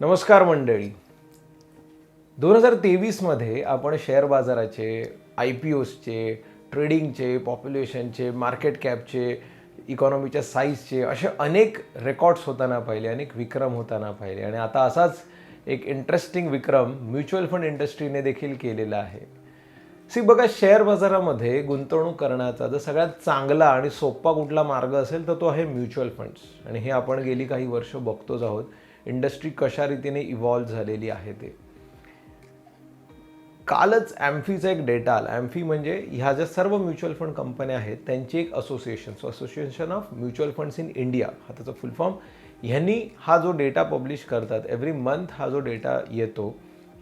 नमस्कार मंडळी. दोन हजार तेवीसमध्ये आपण शेअर बाजाराचे आय पी ओसचे ट्रेडिंगचे पॉप्युलेशनचे मार्केट कॅपचे इकॉनॉमीच्या साईजचे असे अनेक रेकॉर्ड्स होताना पाहिले अनेक विक्रम होताना पाहिले. आणि आता असाच एक इंटरेस्टिंग विक्रम म्युच्युअल फंड इंडस्ट्रीने देखील केलेला आहे. सी बघा शेअर बाजारामध्ये गुंतवणूक करण्याचा जर सगळ्यात चांगला आणि सोपा कुठला मार्ग असेल तर तो आहे म्युच्युअल फंड्स आणि हे आपण गेली काही वर्ष बघतोच आहोत. इंडस्ट्री कशा रीतीने इव्हॉल्व्ह झालेली आहे ते. कालच ॲम्फीचा एक डेटा आला. ॲम्फी म्हणजे ह्या ज्या सर्व म्युच्युअल फंड कंपन्या आहेत त्यांची एक association so association of mutual funds in India हा त्याचा फुल फॉर्म ह्यांनी हा जो डेटा पब्लिश करतात एव्हरी मंथ हा जो डेटा येतो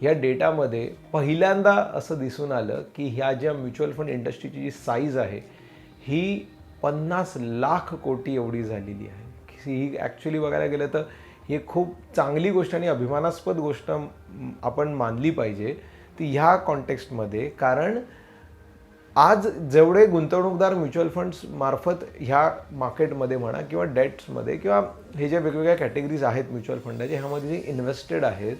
ह्या डेटामध्ये पहिल्यांदा असं दिसून आलं की ह्या ज्या म्युच्युअल फंड इंडस्ट्रीची जी साईज आहे ही पन्नास लाख कोटी एवढी झालेली आहे. ही ॲक्च्युली बघायला गेलं तर ही खूप चांगली गोष्ट आणि अभिमानास्पद गोष्ट आपण मानली पाहिजे ती ह्या कॉन्टेक्स्टमध्ये कारण आज जेवढे गुंतवणूकदार म्युच्युअल फंड्स मार्फत ह्या मार्केटमध्ये म्हणा किंवा डेट्समध्ये किंवा हे ज्या वेगवेगळ्या कॅटेगरीज आहेत म्युच्युअल फंडाचे ह्यामध्ये जे इन्व्हेस्टेड आहेत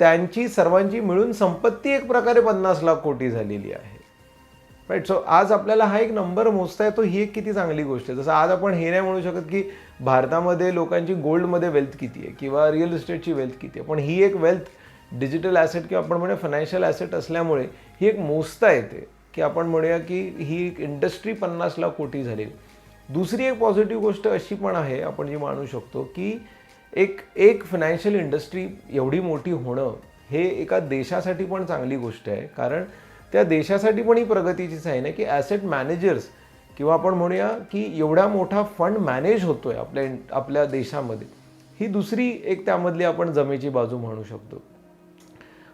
त्यांची सर्वांची मिळून संपत्ती एक प्रकारे पन्नास लाख कोटी झालेली आहे. राईट सो आज आपल्याला हा एक नंबर मोजता येतो ही एक किती चांगली गोष्ट आहे. जसं आज आपण हे नाही म्हणू शकत की भारतामध्ये लोकांची गोल्डमध्ये वेल्थ किती आहे किंवा रिअल इस्टेटची वेल्थ किती आहे. पण ही एक वेल्थ डिजिटल ॲसेट किंवा आपण म्हणूया फायनान्शियल ॲसेट असल्यामुळे ही एक मोजता येते की आपण म्हणूया की ही एक इंडस्ट्री पन्नास लाख कोटी झाली. दुसरी एक पॉझिटिव्ह गोष्ट अशी पण आहे आपण जी मानू शकतो की एक एक फायनान्शियल इंडस्ट्री एवढी मोठी होणं हे एका देशासाठी पण चांगली गोष्ट आहे. कारण त्या देशासाठी पण ही प्रगतीचीच आहे ना की ॲसेट मॅनेजर्स किंवा आपण म्हणूया की एवढा मोठा फंड मॅनेज होतोय आपल्या आपल्या देशामध्ये ही दुसरी एक त्यामधली आपण जमेची बाजू म्हणू शकतो.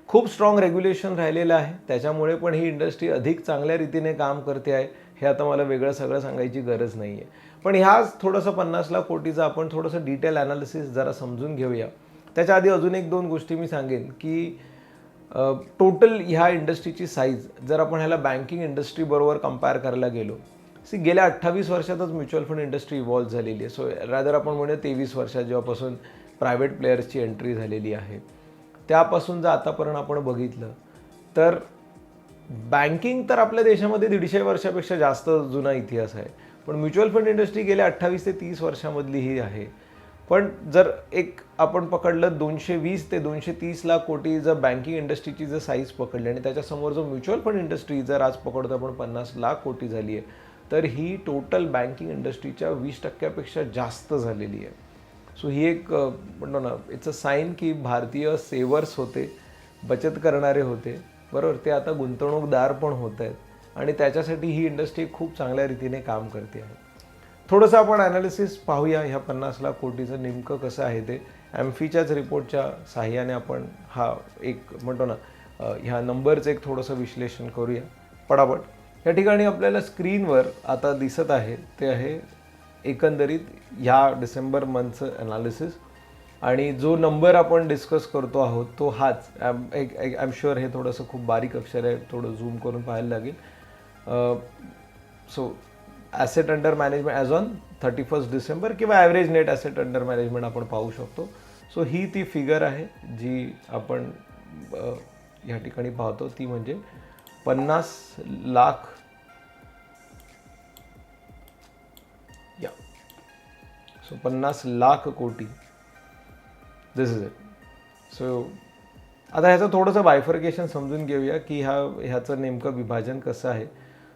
खूप स्ट्रॉंग रेग्युलेशन राहिलेलं आहे त्याच्यामुळे पण ही इंडस्ट्री अधिक चांगल्या रीतीने काम करते आहे हे आता मला वेगळं सगळं सांगायची गरज नाही आहे पण ह्याच थोडंसं पन्नास लाख कोटीचं आपण थोडंसं डिटेल ॲनालिसिस जरा समजून घेऊया. त्याच्या आधी अजून एक दोन गोष्टी मी सांगेन की टोटल ह्या इंडस्ट्रीची साईज जर आपण ह्याला बँकिंग इंडस्ट्रीबरोबर कंपेअर करायला गेलो सी गेल्या अठ्ठावीस वर्षातच म्युच्युअल फंड इंडस्ट्री इव्हॉल्व्ह झालेली आहे. सो रादर आपण म्हणूया तेवीस वर्षात जेव्हापासून प्रायव्हेट प्लेयर्सची एंट्री झालेली आहे त्यापासून जर आतापर्यंत आपण बघितलं तर बँकिंग तर आपल्या देशामध्ये दीडशे वर्षापेक्षा जास्त जुना इतिहास आहे. पण म्युच्युअल फंड इंडस्ट्री गेल्या अठ्ठावीस ते तीस वर्षामधली ही आहे. पण जर एक आपण पकडलं दोनशे वीस ते दोनशे तीस लाख कोटी जर बँकिंग इंडस्ट्रीची जर साईज पकडली आणि त्याच्यासमोर जो म्युच्युअल फंड इंडस्ट्री जर आज पकडतो आपण पन्नास लाख कोटी झाली आहे तर ही टोटल बँकिंग इंडस्ट्रीच्या वीस टक्क्यापेक्षा जास्त झालेली आहे. सो ही एक म्हणतो ना इट्स अ साईन की भारतीय सेवर्स होते बचत करणारे होते. बरोबर? ते आता गुंतवणूकदार पण होत आहेत. आणि त्याच्यासाठी ही इंडस्ट्री खूप चांगल्या रीतीने काम करते आहे. थोडंसं आपण ॲनालिसिस पाहूया ह्या पन्नास लाख कोटीचं नेमकं कसं आहे ते. ॲम्फीच्याच रिपोर्टच्या साह्याने आपण हा एक म्हणतो ना ह्या नंबरचं एक थोडंसं विश्लेषण करूया. पटापट या ठिकाणी आपल्याला स्क्रीनवर आता दिसत आहे ते आहे एकंदरीत ह्या डिसेंबर मंथचं ॲनालिसिस आणि जो नंबर आपण डिस्कस करतो आहोत तो हाच. ॲम एक आय एम शुअर हे थोडंसं खूप बारीक अक्षर आहे थोडं झूम करून पाहायला लागेल. So asset under management as on thirty first December किंवा average net asset under management आपण पाहू शकतो. सो ही ती फिगर आहे जी आपण ह्या ठिकाणी पाहतो. ती म्हणजे पन्नास लाख या. सो पन्नास लाख कोटी. दिस इज इट सो आता ह्याचं थोडंसं बायफर्केशन समजून घेऊया की ह्या ह्याचं नेमकं विभाजन कसं आहे.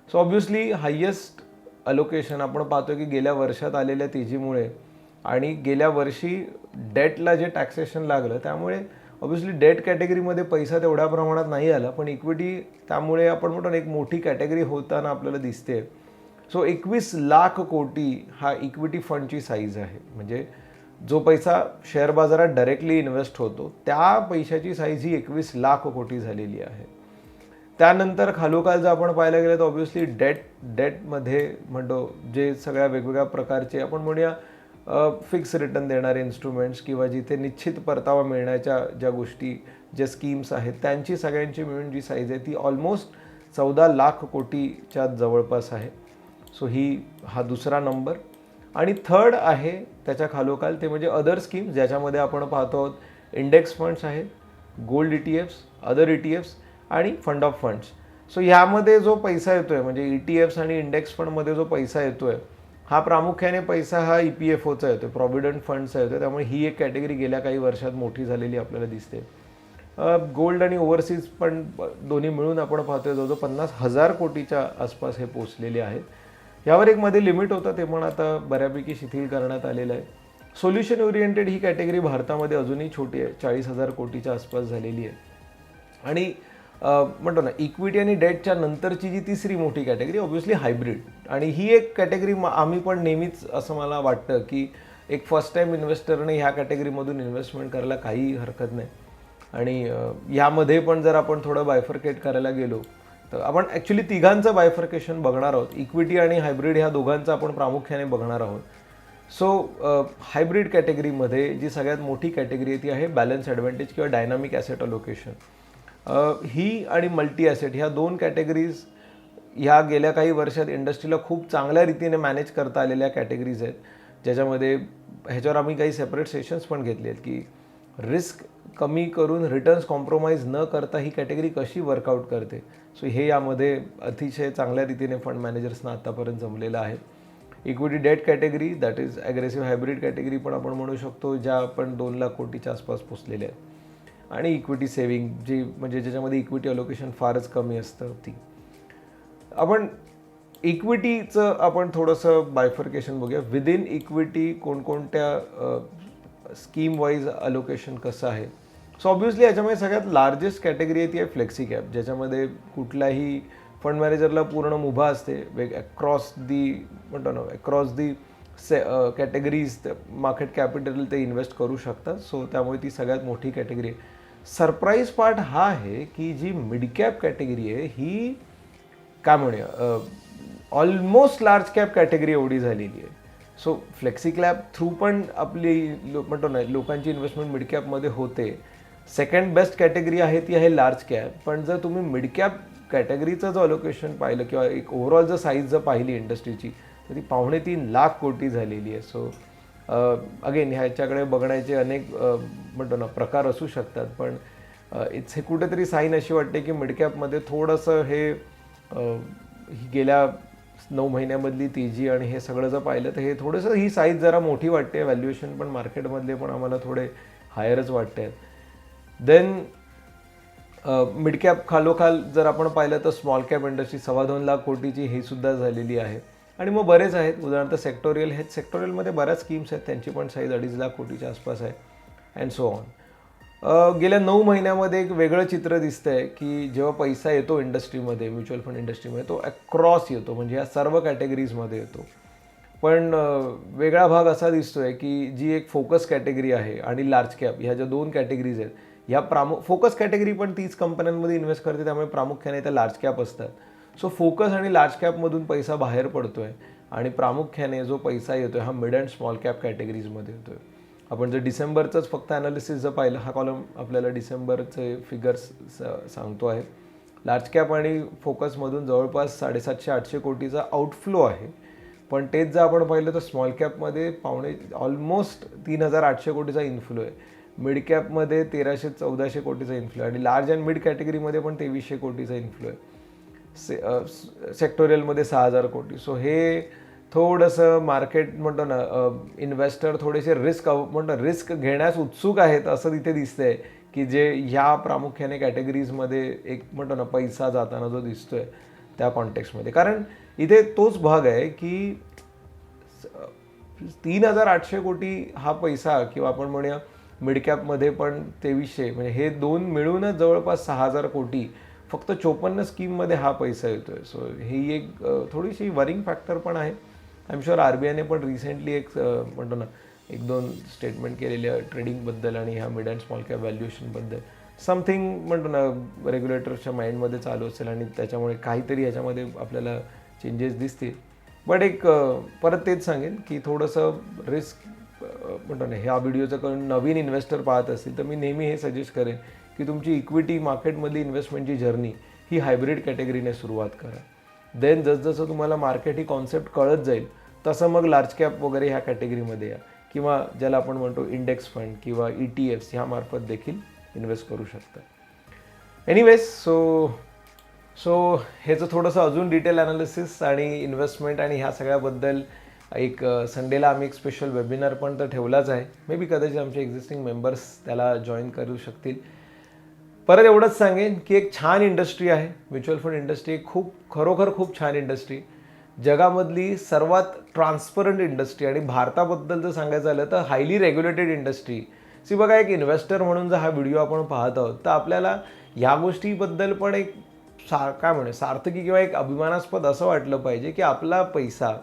सो ऑब्वियसली हायेस्ट अलोकेशन आपण पाहतो की गेल्या वर्षात आलेल्या तेजीमुळे आणि गेल्या वर्षी डेटला जे टॅक्सेशन लागलं त्यामुळे ऑब्व्हियसली डेट कॅटेगरीमध्ये पैसा तेवढ्या प्रमाणात नाही आला पण इक्विटी त्यामुळे आपण म्हणतो एक मोठी कॅटेगरी होताना आपल्याला दिसते. सो एकवीस लाख कोटी हा इक्विटी फंडची साईज आहे. म्हणजे जो पैसा शेअर बाजारात डायरेक्टली इन्व्हेस्ट होतो त्या पैशाची साईज ही एकवीस लाख कोटी झालेली आहे. त्यानंतर खालोखाल जर आपण पाहायला गेलं तर ऑब्व्हियसली डेट डेटमध्ये म्हणतो जे सगळ्या वेगवेगळ्या प्रकारचे आपण म्हणूया फिक्स रिटर्न देणारे इन्स्ट्रुमेंट्स किंवा जिथे निश्चित परतावा मिळण्याच्या ज्या गोष्टी ज्या स्कीम्स आहेत त्यांची सगळ्यांची मिळून जी साईज आहे ती ऑलमोस्ट चौदा लाख कोटीच्या जवळपास आहे. सो ही हा दुसरा नंबर आणि थर्ड आहे त्याच्या खालोखाल ते म्हणजे अदर स्कीम्स ज्याच्यामध्ये आपण पाहतो आहोत इंडेक्स फंड्स आहेत gold E T Fs other E T Fs आणि फंड ऑफ फंड्स. सो ह्यामध्ये जो पैसा येतो आहे म्हणजे ई टी एफ्स आणि इंडेक्स फंडमध्ये जो पैसा येतो आहे हा प्रामुख्याने पैसा हा ई पी एफ ओचा येतो प्रॉव्हिडंट फंडचा येतो त्यामुळे ही एक कॅटेगरी गेल्या काही वर्षात मोठी झालेली आपल्याला दिसते. गोल्ड आणि ओव्हरसीज पण दोन्ही मिळून आपण पाहतोय जवळजवळ पन्नास हजार कोटीच्या आसपास हे पोचलेले आहेत. यावर एक मध्ये लिमिट होतं ते पण आता बऱ्यापैकी शिथिल करण्यात आलेलं आहे. सोल्युशन ओरिएंटेड ही कॅटेगरी भारतामध्ये अजूनही छोटी आहे चाळीस हजार कोटीच्या आसपास झालेली आहे. आणि म्हणतो ना इक्विटी आणि डेटच्या नंतरची जी तिसरी मोठी कॅटेगरी ऑब्व्हियसली हायब्रिड आणि ही एक कॅटेगरी आम्ही पण नेहमीच असं मला वाटतं की एक फर्स्ट टाईम इन्व्हेस्टरने ह्या कॅटेगरीमधून इन्व्हेस्टमेंट करायला काही हरकत नाही. आणि ह्यामध्ये यामध्ये पण जर आपण थोडं बायफर्केट करायला गेलो तर आपण ॲक्च्युली तिघांचं बायफर्केशन बघणार आहोत. इक्विटी आणि हायब्रिड ह्या दोघांचं आपण प्रामुख्याने बघणार आहोत. सो हायब्रिड कॅटेगरीमध्ये जी सगळ्यात मोठी कॅटेगरी आहे ती आहे बॅलन्स ॲडव्हान्टेज किंवा डायनामिक ॲसेट अलोकेशन ही आणि मल्टी ॲसेट ह्या दोन कॅटेगरीज ह्या गेल्या काही वर्षात इंडस्ट्रीला खूप चांगल्या रीतीने मॅनेज करता आलेल्या कॅटेगरीज आहेत. ज्याच्यामध्ये ह्याच्यावर आम्ही काही सेपरेट सेशन्स पण घेतले आहेत की रिस्क कमी करून रिटर्न्स कॉम्प्रोमाइज न करता ही कॅटेगरी कशी वर्कआउट करते. सो हे यामध्ये अतिशय चांगल्या रीतीने फंड मॅनेजर्सना आत्तापर्यंत जमलेलं आहे. Equity debt category that is aggressive hybrid category पण आपण म्हणू शकतो ज्या आपण दोन लाख कोटीच्या आसपास पोचलेल्या आहेत. आणि इक्विटी सेविंग जी म्हणजे ज्याच्यामध्ये इक्विटी अलोकेशन फारच कमी असतं ती. आपण इक्विटीचं आपण थोडंसं बायफर्केशन बघूया. विदिन इक्विटी कोणकोणत्या स्कीम वाईज अलोकेशन कसं आहे? सो ऑब्व्हियसली याच्यामध्ये सगळ्यात लार्जेस्ट कॅटेगरी आहे ती आहे फ्लेक्सी कॅप ज्याच्यामध्ये कुठल्याही फंड मॅनेजरला पूर्ण मुभा असते. वेग अक्रॉस दी म्हणतो ना across the say categories market capital ते इन्व्हेस्ट करू शकतात. सो त्यामुळे ती सगळ्यात मोठी कॅटेगरी आहे. सरप्राईज पार्ट हा आहे की जी मिड कॅप कॅटेगरी आहे ही काय म्हणूया ऑलमोस्ट लार्ज कॅप कॅटेगरी एवढी झालेली आहे. सो फ्लेक्सी क्लॅप थ्रू पण आपली लो म्हणतो ना लोकांची इन्व्हेस्टमेंट मिड कॅपमध्ये होते. सेकंड बेस्ट कॅटेगरी आहे ती आहे लार्ज कॅप पण जर तुम्ही मिड कॅप कॅटेगरीचं जर अलोकेशन पाहिलं किंवा एक ओव्हरऑल जर साईज जर पाहिली इंडस्ट्रीची तर ती पावणे तीन लाख कोटी झालेली आहे. सो अगेन ह्याच्याकडे बघण्याचे अनेक म्हणतो ना प्रकार असू शकतात पण इट्स हे कुठेतरी साईन अशी वाटते की मिडकॅपमध्ये थोडंसं हे गेल्या नऊ महिन्यामधली तेजी आणि हे सगळं जर पाहिलं तर हे थोडंसं ही साईज जरा मोठी वाटते व्हॅल्युएशन पण मार्केटमधले पण आम्हाला थोडे हायरच वाटते. आहेत देन मिडकॅप खालोखाल जर आपण पाहिलं तर स्मॉल कॅप इंडस्ट्री सव्वा दोन लाख कोटीची ही सुद्धा झालेली आहे. आणि मग बरेच आहेत. उदाहरणार्थ सेक्टोरियल हे सेक्टोरियलमध्ये बऱ्याच स्कीम्स आहेत. त्यांची पण साईज अडीच लाख कोटीच्या आसपास आहे. अँड सो ऑन गेल्या नऊ महिन्यामध्ये एक वेगळं चित्र दिसतंय की जेव्हा पैसा येतो इंडस्ट्रीमध्ये म्युच्युअल फंड इंडस्ट्रीमध्ये तो अक्रॉस येतो. म्हणजे या सर्व कॅटेगरीजमध्ये येतो. पण वेगळा भाग असा दिसतोय की जी एक फोकस कॅटेगरी आहे आणि लार्ज कॅप ह्या ज्या दोन कॅटेगरीज आहेत ह्या प्रामु फोकस कॅटेगरी पण तीच कंपन्यांमध्ये इन्व्हेस्ट करते. त्यामुळे प्रामुख्याने त्या लार्ज कॅप असतात. सो फोकस आणि लार्ज कॅपमधून पैसा बाहेर पडतो आहे आणि प्रामुख्याने जो पैसा येतो आहे हा मिड अँड स्मॉल कॅप कॅटेगरीजमध्ये येतोय. आपण जर डिसेंबरचंच फक्त ॲनालिसिस जर पाहिलं हा कॉलम आपल्याला डिसेंबरचे फिगर्स सांगतो आहे. लार्ज कॅप आणि फोकसमधून जवळपास साडेसातशे आठशे कोटीचा आउटफ्लो आहे. पण तेच जर आपण पाहिलं तर स्मॉल कॅपमध्ये पावणे ऑलमोस्ट तीन हजार आठशे कोटीचा इन्फ्लो आहे. मिड कॅपमध्ये तेराशे चौदाशे कोटीचा इन्फ्लो आहे. आणि लार्ज अँड मिड कॅटेगरीमध्ये पण तेवीसशे कोटीचा इन्फ्लो आहे. से सेक्टोरियलमध्ये सहा हजार कोटी. सो हे थोडंसं मार्केट म्हणतो ना इन्व्हेस्टर थोडेसे रिस्क म्हणतो रिस्क घेण्यास उत्सुक आहेत असं तिथे दिसतंय की जे ह्या प्रामुख्याने कॅटेगरीजमध्ये एक म्हणतो ना पैसा जाताना जो दिसतोय त्या कॉन्टेक्स्टमध्ये कारण इथे तोच भाग आहे की तीन हजार आठशे कोटी हा पैसा किंवा आपण म्हणूया मिडकॅपमध्ये पण तेवीसशे म्हणजे हे दोन मिळूनच जवळपास सहा हजार कोटी फक्त चोपन्न स्कीममध्ये हा पैसा येतोय. सो ही एक थोडीशी वरिंग फॅक्टर पण आहे. I M sure R B आयने पण रिसेंटली एक म्हणतो ना एक दोन स्टेटमेंट केलेल्या ट्रेडिंगबद्दल आणि ह्या मिड अँड स्मॉल कॅप व्हॅल्युएशनबद्दल समथिंग म्हणतो ना रेग्युलेटरच्या माइंडमध्ये चालू असेल आणि त्याच्यामुळे काहीतरी ह्याच्यामध्ये आपल्याला चेंजेस दिसतील. बट एक परत तेच सांगेन की थोडंसं रिस्क म्हणतो ना ह्या व्हिडिओचं करून नवीन इन्व्हेस्टर पाहत असतील तर मी नेहमी हे सजेस्ट करेन की तुमची इक्विटी मार्केटमधली इन्व्हेस्टमेंटची जर्नी ही हायब्रिड कॅटेगरीने सुरुवात करा. देन जसजसं तुम्हाला मार्केट ही कॉन्सेप्ट कळत जाईल तसं मग लार्ज कॅप वगैरे ह्या कॅटेगरीमध्ये या. किंवा ज्याला आपण म्हणतो इंडेक्स फंड किंवा ई टी एफ्स ह्यामार्फत देखील इन्व्हेस्ट करू शकता. एनिवेज सो सो ह्याचं थोडंसं अजून डिटेल ॲनालिसिस आणि इन्व्हेस्टमेंट आणि ह्या सगळ्याबद्दल एक संडेला आम्ही एक स्पेशल वेबिनार पण तर ठेवलाच आहे. मे बी कदाचित आमचे एक्झिस्टिंग मेंबर्स त्याला जॉईन करू शकतील. परत एवढंच सांगेन की एक छान इंडस्ट्री आहे. म्युच्युअल फंड इंडस्ट्री खूप खरोखर खूप छान इंडस्ट्री. जगामधली सर्वात ट्रान्सपरंट इंडस्ट्री आणि भारताबद्दल जर सांगायचं झालं तर हायली रेग्युलेटेड इंडस्ट्री सी बघा एक इन्व्हेस्टर म्हणून जर हा व्हिडिओ आपण पाहत आहोत तर आपल्याला ह्या गोष्टीबद्दल पण एक सा काय म्हणे सार्थकी किंवा एक अभिमानास्पद असं वाटलं पाहिजे की आपला पैसा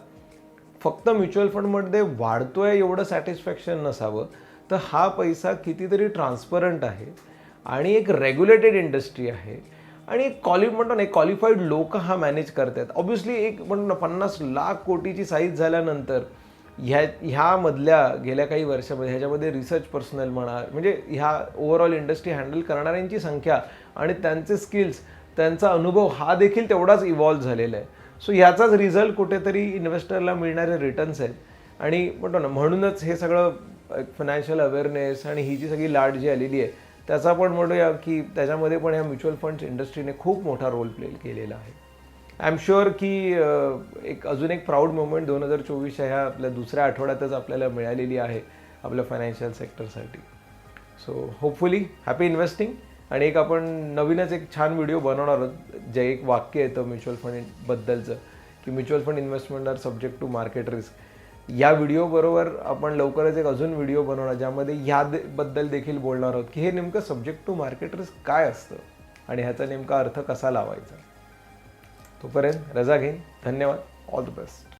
फक्त म्युच्युअल फंडमध्ये वाढतोय एवढं सॅटिस्फॅक्शन नसावं तर हा पैसा कितीतरी ट्रान्सपरंट आहे. आणि एक रेग्युलेटेड इंडस्ट्री आहे. आणि एक क्वालि म्हणतो ना क्वालिफाईड लोक हा मॅनेज करतात. ऑब्व्हियसली एक म्हणतो ना पन्नास लाख कोटीची साईज झाल्यानंतर ह्या ह्यामधल्या गेल्या काही वर्षामध्ये ह्याच्यामध्ये रिसर्च पर्सनल म्हणा म्हणजे ह्या ओव्हरऑल इंडस्ट्री हँडल करणाऱ्यांची संख्या आणि त्यांचे स्किल्स त्यांचा अनुभव हा देखील तेवढाच इव्हॉल्व्ह झालेला आहे. सो ह्याचाच रिझल्ट कुठेतरी इन्व्हेस्टरला मिळणारे रिटर्न्स आहेत. आणि म्हणतो ना म्हणूनच हे सगळं फायनान्शियल अवेअरनेस आणि ही जी सगळी लाट जी आलेली आहे त्याचा पण म्हणूया की त्याच्यामध्ये पण या म्युच्युअल फंड्स इंडस्ट्रीने खूप मोठा रोल प्ले केलेला आहे. आय एम शुअर की एक अजून एक प्राऊड मोमेंट दोन हजार चोवीसच्या ह्या आपल्या दुसऱ्या आठवड्यातच आपल्याला मिळालेली आहे आपल्या फायनान्शियल सेक्टरसाठी सो होपफुली हॅपी इन्व्हेस्टिंग आणि एक आपण नवीनच एक छान व्हिडिओ बनवणार आहोत जे एक वाक्य येतं म्युच्युअल फंड बद्दलचं की mutual fund investment are subject to market risk या व्हिडिओबरोबर आपण लवकरच एक अजून व्हिडिओ बनवणार ज्यामध्ये ह्या बद्दल देखील बोलणार आहोत की हे नेमकं सब्जेक्ट टू मार्केटर्स काय असतं आणि ह्याचा नेमका अर्थ कसा लावायचा. तोपर्यंत रजा घेईन. धन्यवाद. All the best